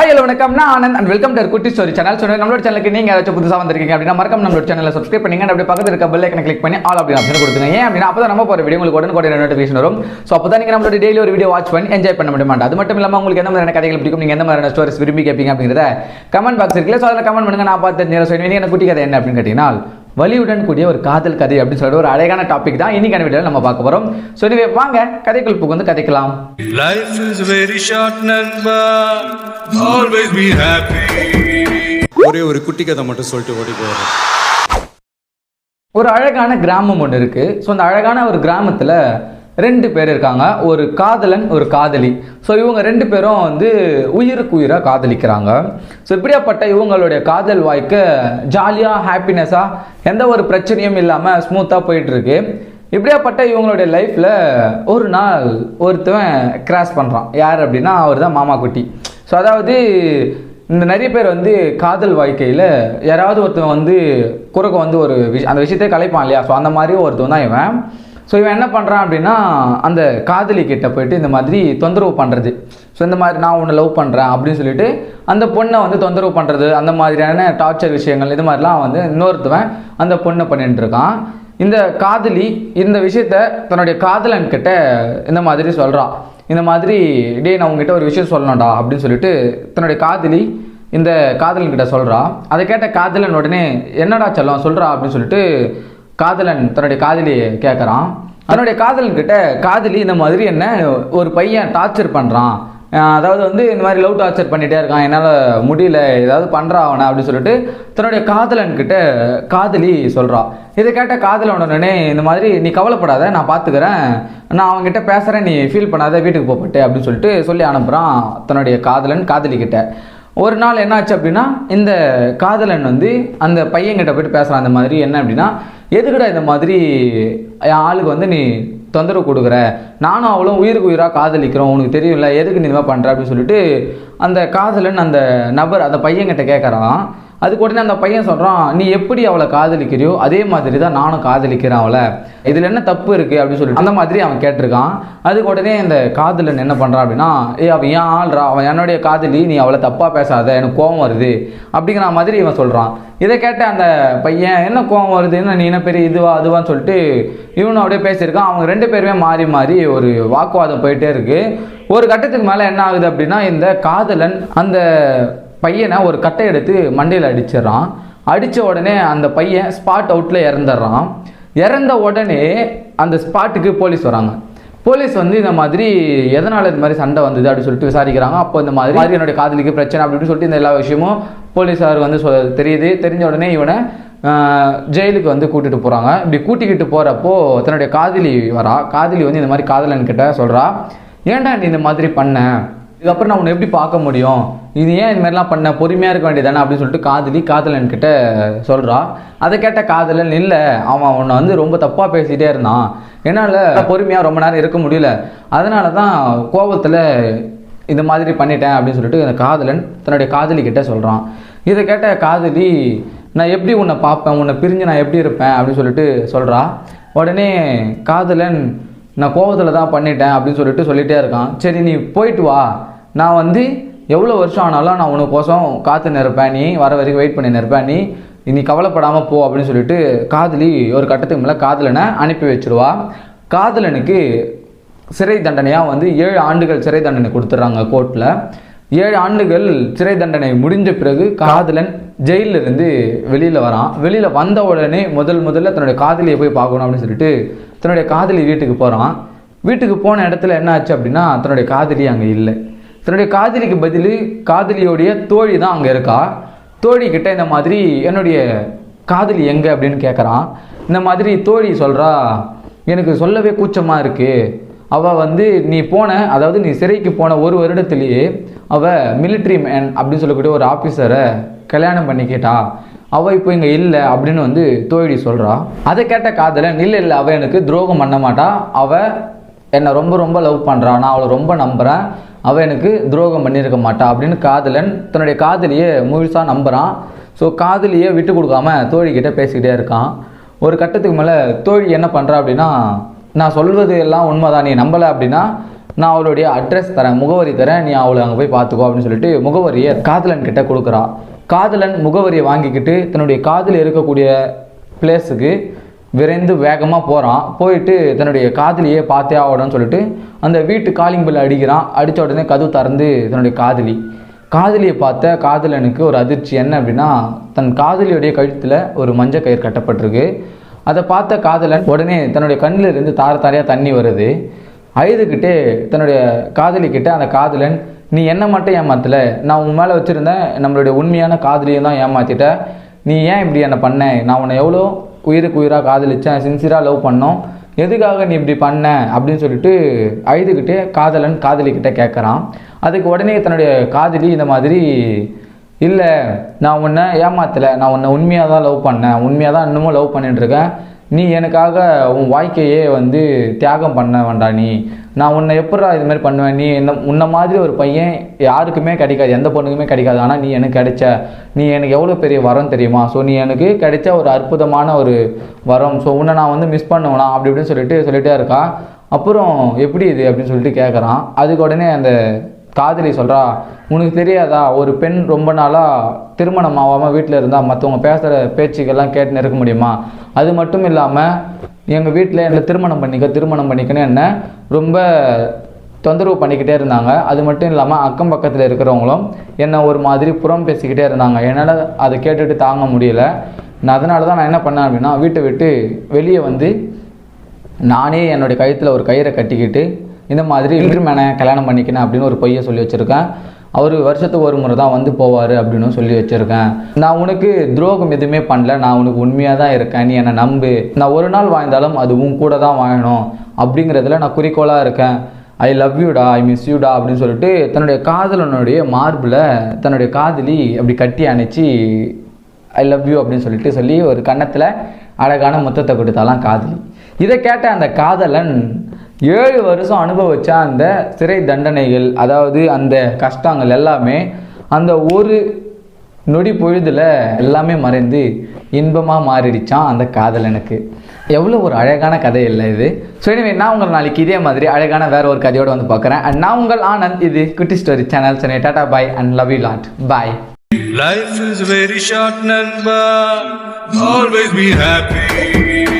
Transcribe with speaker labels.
Speaker 1: Hi hello வணக்கம். நான் Anand and welcome to Kutty story channel so நம்மளோட சேனலுக்கு நீங்கள் ஏதாச்சும் புதுசாக வந்திருக்கீங்க அப்படின்னா மறக்காம நம்மளோட சேனலை சப்ஸ்கிரைப் பண்ணிங்க. அப்படியே பக்கத்தில் இருக்க பெல் ஐக்கனை கிளிக் பண்ணி ஆல் அப்படி ஆப்ஷன் கொடுத்துங்க ஏன் அப்படின்னா அப்போ நம்ம போகிற வீடியோ உங்களுக்கு உடனே நோட்டிஃபிகேஷன் வரும். ஸோ அப்போ தான் நீங்கள் நம்மளோட டெய்லி ஒரு வீடியோ வாட்ச் பண்ணி என்ஜாய் பண்ண முடியுமா? அது மட்டும் இல்லாமல் உங்களுக்கு எந்த மாதிரியான கதைகள் பிடிக்கும்? நீங்கள் எந்த மாதிரியான ஸ்டோரிஸ் விரும்பி கேட்பீங்க அப்படிங்கிறத கமெண்ட் பாக்ஸ் இருக்குல்ல ஸோ அதில் கமெண்ட் பண்ணுங்க. நான் பார்த்து நேரம் சொல்லுவேன் எனக்கு குட்டி கதை என்ன அப்படின்னு கேட்டீங்கன்னா வலியுடன் கூடிய ஒரு காதல் கதை அப்படின்னு சொல்லிட்டு ஒரு அழகான டாபிக் தான் இன்னைக்கான வீடியோவில் நம்ம பார்க்க போகிறோம் ஸோ எனவே வாங்க கதைக்குள் புகுந்து கதைக்கலாம்
Speaker 2: is very short, Nanba. Always be happy.
Speaker 3: ஒரே ஒரு குட்டி கதை மட்டும் சொல்லிட்டு ஓடி போயிடுறேன்
Speaker 1: ஒரு அழகான கிராமம் ஒன்று இருக்கு ஸோ அந்த அழகான ஒரு கிராமத்தில் ரெண்டு பேர் இருக்காங்க. ஒரு காதலன் ஒரு காதலி. ஸோ இவங்க ரெண்டு பேரும் வந்து உயிருக்கு உயிராக காதலிக்கிறாங்க. ஸோ இப்படியாப்பட்ட இவங்களுடைய காதல் வாழ்க்கை ஜாலியாக ஹாப்பினஸாக எந்த ஒரு பிரச்சனையும் இல்லாமல் ஸ்மூத்தாக போயிட்டுருக்கு. இப்படியாப்பட்ட இவங்களுடைய லைஃப்பில் ஒரு நாள் ஒருத்தவன் கிராஸ் பண்ணுறான் யார் அப்படின்னா அவர் தான் மாமா குட்டி. ஸோ அதாவது இந்த நிறைய பேர் வந்து காதல் வாழ்க்கையில் யாராவது ஒருத்தன் வந்து குறுக்க வந்து ஒரு விஷ அந்த விஷயத்தை கலைப்பான் இல்லையா? ஸோ அந்த மாதிரி ஒருத்தன் தான் இவன். ஸோ இவன் என்ன பண்ணுறான் அப்படின்னா அந்த காதலி கிட்ட போயிட்டு இந்த மாதிரி தொந்தரவு பண்ணுறது ஸோ இந்த மாதிரி நான் உன்னை லவ் பண்ணுறேன் அப்படின்னு சொல்லிட்டு அந்த பொண்ணை வந்து தொந்தரவு பண்ணுறது அந்த மாதிரியான டார்ச்சர் விஷயங்கள் இது மாதிரிலாம் வந்து இன்னொருத்தவன் அந்த பொண்ணை பண்ணிட்டு இருக்கான். இந்த காதலி இந்த விஷயத்த தன்னுடைய காதலன் கிட்ட இந்த மாதிரி சொல்கிறான் இந்த மாதிரி டேய் நான் உங்ககிட்ட ஒரு விஷயம் சொல்லணும்டா அப்படின்னு சொல்லிட்டு தன்னுடைய காதலி இந்த காதலன் கிட்ட சொல்றா. அதை கேட்ட காதலன் உடனே என்னடா செல்லம் சொல்கிறா அப்படின்னு சொல்லிட்டு காதலன் தன்னுடைய காதலியை கேட்குறான் தன்னுடைய காதலன் கிட்ட காதலி இந்த மாதிரி என்ன? ஒரு பையன் டார்ச்சர் பண்ணுறான் அதாவது வந்து இந்த மாதிரி லவ் டார்ச்சர் பண்ணிட்டே இருக்கான். என்னால் முடியல. ஏதாவது பண்ணுறா அவனை அப்படின்னு சொல்லிட்டு தன்னுடைய காதலன் கிட்ட காதலி சொல்கிறான் இதை கேட்ட காதலன் உடனே இந்த மாதிரி நீ கவலைப்படாத நான் பார்த்துக்கிறேன் நான் அவங்ககிட்ட பேசுகிறேன் நீ ஃபீல் பண்ணாத வீட்டுக்கு போகப்பட்டு அப்படின்னு சொல்லிட்டு சொல்லி அனுப்புகிறான் தன்னுடைய காதலன் காதலி கிட்ட ஒரு நாள் என்னாச்சு அப்படின்னா இந்த காதலன் வந்து அந்த பையன்கிட்ட போயிட்டு பேசுகிறான் அந்த மாதிரி என்ன அப்படின்னா எதுக்கடா இந்த மாதிரி ஆளுக்கு வந்து நீ தொந்தரவு கொடுக்குற? நானும் அவளும் உயிருக்கு உயிராக காதலிக்கிறோம் உனக்கு தெரியும்ல எதுக்கு நீ இந்த மாதிரி பண்ணுற அப்படின்னு சொல்லிட்டு அந்த காதலன் அந்த நபர் அந்த பையன்கிட்ட கேட்குறான் அதுக்கு உடனே அந்த பையன் சொல்கிறான் நீ எப்படி அவளை காதலிக்கிறியோ அதே மாதிரி தான் நானும் காதலிக்கிறேன் அவளை. இதில் என்ன தப்பு இருக்குது அப்படின்னு சொல்லிட்டு அந்த மாதிரி அவன் கேட்டிருக்கான். அதுக்கு உடனே இந்த காதலன் என்ன பண்ணுறான் அப்படின்னா ஏ அவன் ஏன் ஆள்றா? அவன் என்னுடைய காதலி நீ அவளை தப்பாக பேசாத எனக்கு கோவம் வருது. அப்படிங்கிற மாதிரி இவன் சொல்கிறான் இதை கேட்ட அந்த பையன் என்ன கோவம் வருது? என்ன நீ என்ன பெரிய இதுவா அதுவான்னு சொல்லிட்டு இவனும் அப்படியே பேசியிருக்கான். அவங்க ரெண்டு பேருமே மாறி மாறி ஒரு வாக்குவாதம் போயிட்டே இருக்கு. ஒரு கட்டத்துக்கு மேலே என்ன ஆகுது அப்படின்னா இந்த காதலன் அந்த பையனை ஒரு கட்டை எடுத்து மண்டையில் அடிச்சிடறான். அடித்த உடனே அந்த பையன் ஸ்பாட் அவுட்டில் இறந்துடுறான். இறந்த உடனே அந்த ஸ்பாட்டுக்கு போலீஸ் வராங்க. போலீஸ் வந்து இந்த மாதிரி எதனால் இந்த மாதிரி சண்டை வந்தது? அப்படின்னு சொல்லிட்டு விசாரிக்கிறாங்க. அப்போ இந்த மாதிரி என்னுடைய காதலிக்கு பிரச்சனை அப்படின்னு சொல்லிட்டு இந்த எல்லா விஷயமும் போலீஸார் வந்து சொ தெரியுது. தெரிஞ்ச உடனே இவனை ஜெயிலுக்கு வந்து கூட்டிகிட்டு போகிறாங்க இப்படி கூட்டிக்கிட்டு போகிறப்போ தன்னுடைய காதலி வரா. காதலி வந்து இந்த மாதிரி காதலன் கிட்ட சொல்கிறா ஏன்டா நீ இந்த மாதிரி பண்ண? இதுக்கப்புறம் நான் உன்னை எப்படி பார்க்க முடியும்? இது ஏன் இது மாதிரிலாம் பண்ண? பொறுமையாக இருக்க வேண்டியதானே அப்படின்னு சொல்லிட்டு காதலி காதலன் கிட்ட சொல்கிறா அதை கேட்ட காதலன் இல்லை அவன் உன்னை வந்து ரொம்ப தப்பாக பேசிகிட்டே இருந்தான். என்னால் பொறுமையாக ரொம்ப நேரம் இருக்க முடியல. அதனால தான் கோபத்தில் இந்த மாதிரி பண்ணிட்டேன் அப்படின்னு சொல்லிட்டு அந்த காதலன் தன்னுடைய காதலி கிட்ட சொல்கிறான் இதை கேட்ட காதலி நான் எப்படி உன்னை பார்ப்பேன்? உன்னை பிரிஞ்சு நான் எப்படி இருப்பேன்? அப்படின்னு சொல்லிட்டு சொல்கிறா உடனே காதலன் நான் கோவத்தில் தான் பண்ணிட்டேன் அப்படின்னு சொல்லிட்டு சொல்லிகிட்டே இருக்கான். சரி நீ போயிட்டு வா. நான் வந்து எவ்வளோ வருஷம் ஆனாலும் நான் உனக்கோசம் காத்து நிற்பேன் நீ வர வரைக்கும் வெயிட் பண்ணி நிற்பேன் நீ நீ கவலைப்படாமல் போ அப்படின்னு சொல்லிட்டு காதலி ஒரு கட்டத்துக்கு மேலே காதலனை அனுப்பி வச்சுருவா. காதலனுக்கு சிறை தண்டனையாக வந்து ஏழு ஆண்டுகள் சிறை தண்டனை கொடுத்துட்றாங்க கோர்ட்டில் ஏழு ஆண்டுகள் சிறை தண்டனை முடிஞ்ச பிறகு காதலன் ஜெயிலிருந்து இருந்து வெளியில் வரான். வெளியில் வந்த உடனே முதல் முதல்ல தன்னுடைய காதலியை போய் பார்க்கணும் அப்படின்னு சொல்லிட்டு தன்னுடைய காதலி வீட்டுக்கு போகிறான் வீட்டுக்கு போன இடத்துல என்ன ஆச்சு அப்படின்னா தன்னுடைய காதலி அங்கே இல்லை. தன்னுடைய காதலிக்கு பதில் காதலியோடைய தோழி தான் அங்கே இருக்கா? தோழி கிட்ட இந்த மாதிரி என்னுடைய காதலி எங்க? அப்படின்னு கேட்குறான் இந்த மாதிரி தோழி சொல்கிறா எனக்கு சொல்லவே கூச்சமாக இருக்குது அவள் வந்து நீ போன அதாவது நீ சிறைக்கு போன ஒரு வருடத்துலேயே அவள் மிலிட்ரி மேன் அப்படின்னு சொல்லக்கூடிய ஒரு ஆஃபீஸரை கல்யாணம் பண்ணிக்கிட்டா. அவள் இப்போ இங்கே இல்லை அப்படின்னு வந்து தோழி சொல்கிறா அதை கேட்ட காதலன் இல்லை இல்லை அவள் எனக்கு துரோகம் பண்ண மாட்டா. அவள் என்னை ரொம்ப ரொம்ப லவ் பண்ணுறா நான் அவளை ரொம்ப நம்புகிறேன் அவள் எனக்கு துரோகம் பண்ணியிருக்க மாட்டா அப்படின்னு காதலன் தன்னுடைய காதலியை முழுசாக நம்புகிறான் ஸோ காதலியை விட்டு கொடுக்காம தோழிக்கிட்ட பேசிக்கிட்டே இருக்கான். ஒரு கட்டத்துக்கு மேலே தோழி என்ன பண்ணுறா அப்படின்னா நான் சொல்வது எல்லாம் உண்மைதான் நீ நம்பலை அப்படின்னா நான் அவளுடைய அட்ரஸ் தரேன் முகவரி தரேன் நீ அவளை அங்கே போய் பார்த்துக்கோ அப்படின்னு சொல்லிட்டு முகவரியை காதலன் கிட்ட கொடுக்குறா. காதலன் முகவரியை வாங்கிக்கிட்டு தன்னுடைய காதில் இருக்கக்கூடிய பிளேஸுக்கு விரைந்து வேகமாக போகிறான் போயிட்டு தன்னுடைய காதலியே பார்த்தே ஆகணும்னு சொல்லிட்டு அந்த வீட்டு காலிங் பில் அடிக்கிறான். அடித்த உடனே கதவு திறந்து தன்னுடைய காதலி. காதலியை பார்த்த காதலனுக்கு ஒரு அதிர்ச்சி என்ன அப்படின்னா தன் காதலியுடைய கழுத்தில் ஒரு மஞ்சள் கயிறு கட்டப்பட்டிருக்கு. அதை பார்த்த காதலன் உடனே தன்னுடைய கண்ணில் இருந்து தார தாரையாக தண்ணி வருது. அழுதுகிட்டே தன்னுடைய காதலிக்கிட்ட அந்த காதலன் நீ என்ன மட்டும் ஏமாத்தல? நான் உன் மேலே வச்சுருந்தேன் நம்மளுடைய உண்மையான காதலியை தான் ஏமாத்திட்ட. நீ ஏன் இப்படி என்னை பண்ண? நான் உன்னை எவ்வளோ உயிருக்கு உயிராக காதலிச்சேன் சின்சியராக லவ் பண்ணோம். எதுக்காக நீ இப்படி பண்ண? அப்படின்னு சொல்லிட்டு அழுதுகிட்டே காதலன் காதலிக்கிட்ட கேட்குறான் அதுக்கு உடனே தன்னுடைய காதலி இந்த மாதிரி இல்லை நான் உன்னை ஏமாத்தலை. நான் உன்னை உண்மையாக தான் லவ் பண்ணேன். உண்மையாக தான் இன்னமும் லவ் பண்ணிட்டுருக்கேன் நீ எனக்காக உன் வாழ்க்கையே வந்து தியாகம் பண்ண வேண்டாம் நீ. நான் உன்னை எப்படா இது மாதிரி பண்ணுவேன்? நீ என்ன உன்ன மாதிரி ஒரு பையன் யாருக்குமே கிடைக்காது. எந்த பொண்ணுக்குமே கிடைக்காது. ஆனால் நீ எனக்கு கிடைச்ச நீ எனக்கு எவ்வளோ பெரிய வரம் தெரியுமா? ஸோ நீ எனக்கு கிடைச்ச ஒரு அற்புதமான ஒரு வரம். ஸோ உன்னை நான் வந்து மிஸ் பண்ணுவேனா? அப்படி இப்படின்னு சொல்லிட்டு சொல்லிகிட்டே இருக்கா அப்புறம் எப்படி இது? அப்படின்னு சொல்லிட்டு கேட்குறான் அதுக்கு உடனே அந்த காதலி சொல்கிறா உனக்கு தெரியாதா? ஒரு பெண் ரொம்ப நாளாக திருமணம் ஆகாமல் வீட்டில் இருந்தால் மற்றவங்க பேசுகிற பேச்சுக்கெல்லாம் கேட்டுன்னு இருக்க முடியுமா? அது மட்டும் இல்லாமல் எங்கள் வீட்டில் என்னை திருமணம் பண்ணிக்க திருமணம் பண்ணிக்கன்னு என்ன ரொம்ப தொந்தரவு பண்ணிக்கிட்டே இருந்தாங்க. அது மட்டும் இல்லாமல் அக்கம் பக்கத்தில் இருக்கிறவங்களும் என்னை ஒரு மாதிரி புறம் பேசிக்கிட்டே இருந்தாங்க. என்னால் அதை கேட்டுட்டு தாங்க முடியல. நான் அதனால தான் நான் என்ன பண்ணேன் அப்படின்னா வீட்டை விட்டு வெளியே வந்து நானே என்னுடைய கழுத்தில் ஒரு கயிறை கட்டிக்கிட்டு இந்த மாதிரி இன்டர்மேனை கல்யாணம் பண்ணிக்கினேன் அப்படின்னு ஒரு பொய்யை சொல்லி வச்சுருக்கேன். அவர் வருஷத்துக்கு ஒரு முறை தான் வந்து போவார் அப்படின்னு சொல்லி வச்சுருக்கேன். நான் உனக்கு துரோகம் எதுவுமே பண்ணல. நான் உனக்கு உண்மையாக தான் இருக்கேன். நீ என்னை நம்பு. நான் ஒரு நாள் வாழ்ந்தாலும் அது உன் கூட தான் வாழணும் அப்படிங்கிறதுல நான் குறிக்கோளாக இருக்கேன். ஐ லவ் யூடா ஐ மிஸ் யூடா அப்படின்னு சொல்லிட்டு தன்னுடைய காதலனுடைய மார்பில் தன்னுடைய காதலி அப்படி கட்டி அணைச்சி ஐ லவ் யூ அப்படின்னு சொல்லிட்டு சொல்லி ஒரு கன்னத்தில் அழகான முத்தத்தை கொடுத்தாலாம் காதலி. இதை கேட்ட அந்த காதலன் ஏழு வருஷம் அனுபவிச்ச அந்த சிறை தண்டனைகள் அதாவது அந்த கஷ்டங்கள் எல்லாமே அந்த ஒரு நொடி பொழுதுல எல்லாமே மறைந்து இன்பமாக மாறிடுச்சான் அந்த காதலனுக்கு எவ்வளோ ஒரு அழகான கதை இல்லை இது. ஸோ எனவே நான் உங்களை நாளைக்கு இதே மாதிரி அழகான வேற ஒரு கதையோடு வந்து பார்க்குறேன். அண்ட் நான் உங்கள் ஆனந்த் இது Kutty story channel Chennai tata bye and love you lot bye
Speaker 2: Life is very short, Nanba. Always be happy.